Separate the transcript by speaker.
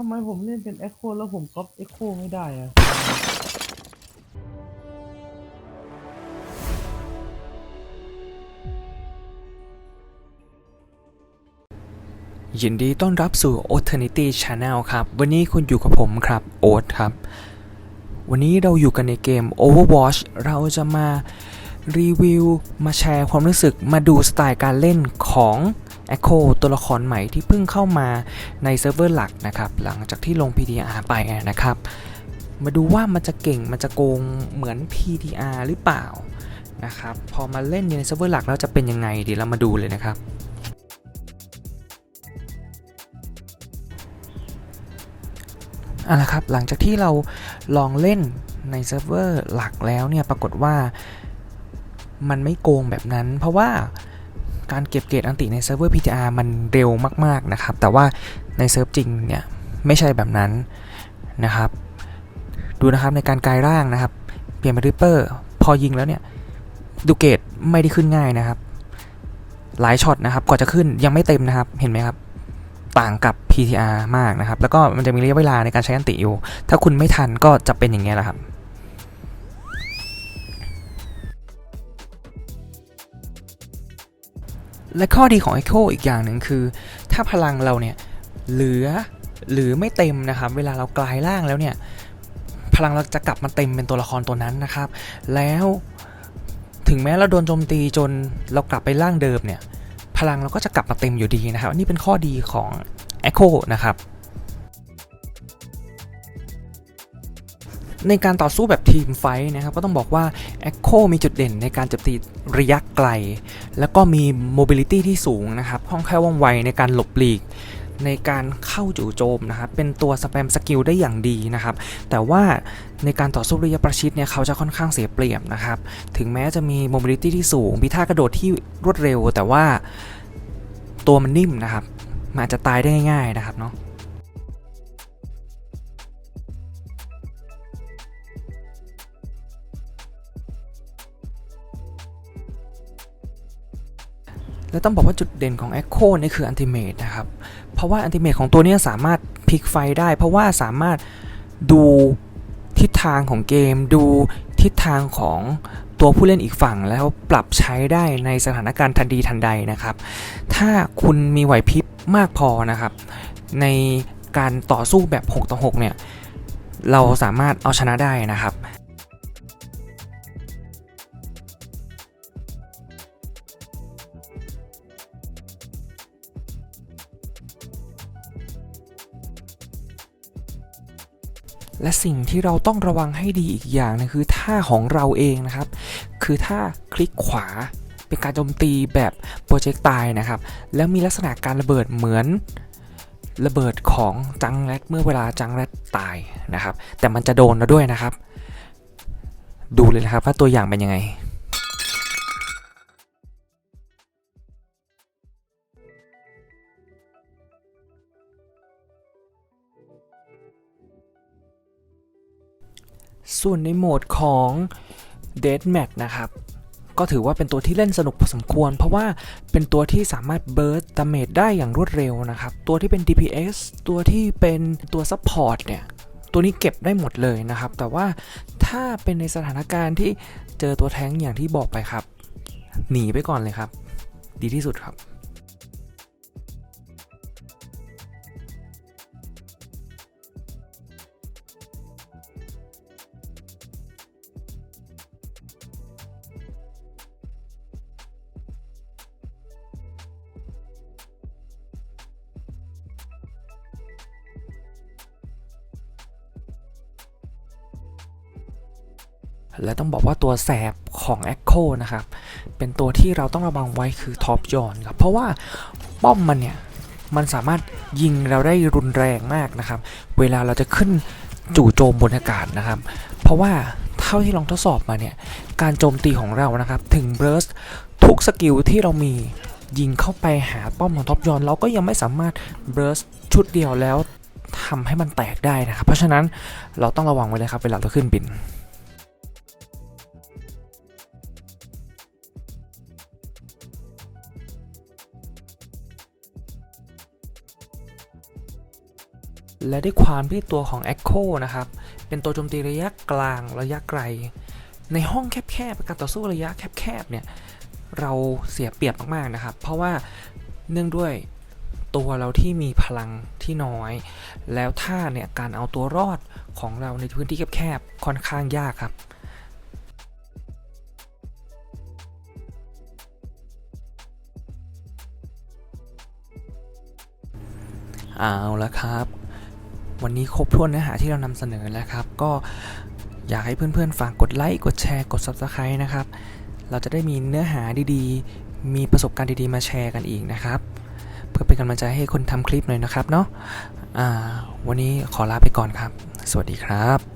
Speaker 1: ทำไมผมเล่นเป็น Echo แล้วผมก๊อป Echo ไม่ได้อะ
Speaker 2: ยินดีต้อนรับสู่ Alternity Channel ครับ วันนี้คุณอยู่กับผมครับ โอ๊ตครับ วันนี้เราอยู่กันในเกม Overwatch เราจะมารีวิว มาแชร์ความรู้สึก มาดูสไตล์การเล่นของ Echo ตัวละครใหม่ที่เพิ่งเข้ามาในเซิร์ฟเวอร์หลักนะครับ หลังจากที่ลง PTR ไปนะครับ มาดูว่ามันจะเก่งมันจะโกงเหมือน PTR หรือเปล่านะครับ พอมาเล่นในเซิร์ฟเวอร์หลักแล้วจะเป็นยังไงเดี๋ยวเรามาดูเลยนะครับเอาละครับ หลังจากที่เราลองเล่นในเซิร์ฟเวอร์หลักแล้วเนี่ย ปรากฏว่ามันไม่โกงแบบนั้น เพราะว่า การเก็บเกรดอันติในเซิร์ฟเวอร์ PTR มันเร็วมาก ๆ นะครับ แต่ว่าในเซิร์ฟจริงเนี่ย ไม่ใช่แบบนั้นนะครับ ดูนะครับในการกลายร่างนะครับ เปลี่ยนเป็นริปเปอร์พอยิงแล้วเนี่ย ดูเกรดไม่ได้ขึ้นง่ายนะครับ หลายช็อตนะครับกว่าจะขึ้นยังไม่เต็มนะครับเห็นไหมครับต่างกับ PTR มากนะครับ แล้วก็มันจะมีระยะเวลาในการใช้อันติอยู่ ถ้าคุณไม่ทันก็จะเป็นอย่างเงี้ยแหละครับ และข้อดีของ Echo อีกอย่างหนึ่งคือ ถ้าพลังเราเนี่ยเหลือหรือไม่เต็มนะครับ เวลาเรากลายร่างแล้วเนี่ย พลังเราจะกลับมาเต็มเป็นตัวละครตัวนั้นนะครับ แล้วถึงแม้เราโดนโจมตีจนเรากลับไปร่างเดิมเนี่ย พลังเราก็จะกลับมาเต็มอยู่ดีนะครับนี่เป็นข้อดีของ Echo นะครับ ในการต่อสู้แบบทีมไฟท์นะครับก็ต้องบอกว่า Echo มีจุดเด่นในการโจมตีระยะไกล แล้วก็มี mobility ที่สูงนะครับคล่องแคล่วว่องไวในการหลบหลีกในการเข้าจู่โจมนะครับ เป็นตัวสแปมสกิลได้อย่างดีนะครับ แต่ว่าในการต่อสู้ระยะประชิดเนี่ยเขาจะค่อนข้างเสียเปรียบนะครับ ถึงแม้จะมี mobility ที่สูงมีท่ากระโดดที่รวดเร็ว แต่ว่าตัวมันนิ่มนะครับ มันอาจจะตายได้ง่าย ๆ นะครับเนาะ แล้วต้องบอกว่าจุดเด่นของ Echo นี่คือ Ultimate นะครับ เพราะว่า Ultimate ของตัวนี้สามารถพลิกไฟได้ เพราะว่าสามารถดูทิศทางของเกม ดูทิศทางของตัวผู้เล่นอีกฝั่งแล้วปรับใช้ได้ในสถานการณ์ทันทีทันใดนะครับ ถ้าคุณมีไหวพริบมากพอนะครับ ในการต่อสู้แบบ 6 ต่อ 6 เนี่ย เราสามารถเอาชนะได้นะครับ และสิ่งที่เราต้องระวังให้ดีอีกอย่างนึงคือท่าของเราเองนะครับ คือท่าคลิกขวาเป็นการโจมตีแบบโปรเจกต์ตายนะครับ แล้วมีลักษณะการระเบิดเหมือนระเบิดของจังแรดเมื่อเวลาจังแรดตายนะครับ แต่มันจะโดนเราด้วยนะครับ ดูเลยนะครับว่าตัวอย่างเป็นยังไง ส่วนในโหมดของ Dead Match นะครับ ก็ถือว่าเป็นตัวที่เล่นสนุกพอสมควร เพราะว่าเป็นตัวที่สามารถเบิร์ d ดาเมจได้อย่างรวดเร็วนะครับ ตัวที่เป็น DPS ตัวที่เป็นตัว Support เนี่ย ตัวนี้เก็บได้หมดเลยนะครับ แต่ว่าถ้าเป็นในสถานการณ์ที่เจอตัวแท้งอย่างที่บอกไปครับ หนีไปก่อนเลยครับ ดีที่สุดครับ และต้องบอกว่าตัวแสบของ Echo นะครับ เป็นตัวที่เราต้องระวังไว้คือท็อปยอนครับ เพราะว่าป้อมมันเนี่ย มันสามารถยิงเราได้รุนแรงมากนะครับ เวลาเราจะขึ้นจู่โจมบนอากาศนะครับ เพราะว่าเท่าที่ลองทดสอบมาเนี่ย การโจมตีของเรานะครับ ถึงเบิร์สทุกสกิลที่เรามียิงเข้าไปหาป้อมของท็อปยอนเราก็ยังไม่สามารถเบิร์สชุดเดียวแล้วทำให้มันแตกได้นะครับ เพราะฉะนั้นเราต้องระวังไว้เลยครับเวลาเราขึ้นบิน และด้วยความที่ตัวของ Echo นะครับ เป็นตัวโจมตีระยะกลางระยะไกล ในห้องแคบๆการต่อสู้ระยะแคบๆเนี่ยเราเสียเปรียบมากๆนะครับ เพราะว่าเนื่องด้วยตัวเราที่มีพลังที่น้อย แล้วถ้าเนี่ยการเอาตัวรอดของเราในพื้นที่แคบๆค่อนข้างยากครับเอาละครับ วันนี้ครบถ้วนเนื้อหาที่เรานำเสนอแล้วครับ ก็อยากให้เพื่อนๆฝากกดไลค์กดแชร์กด Subscribe นะครับ เราจะได้มีเนื้อหาดีๆ มีประสบการณ์ดีๆ มาแชร์กันอีกนะครับ เพื่อเป็นกำลังใจให้คนทำคลิปหน่อยนะครับเนาะวันนี้ขอลาไปก่อนครับ สวัสดีครับ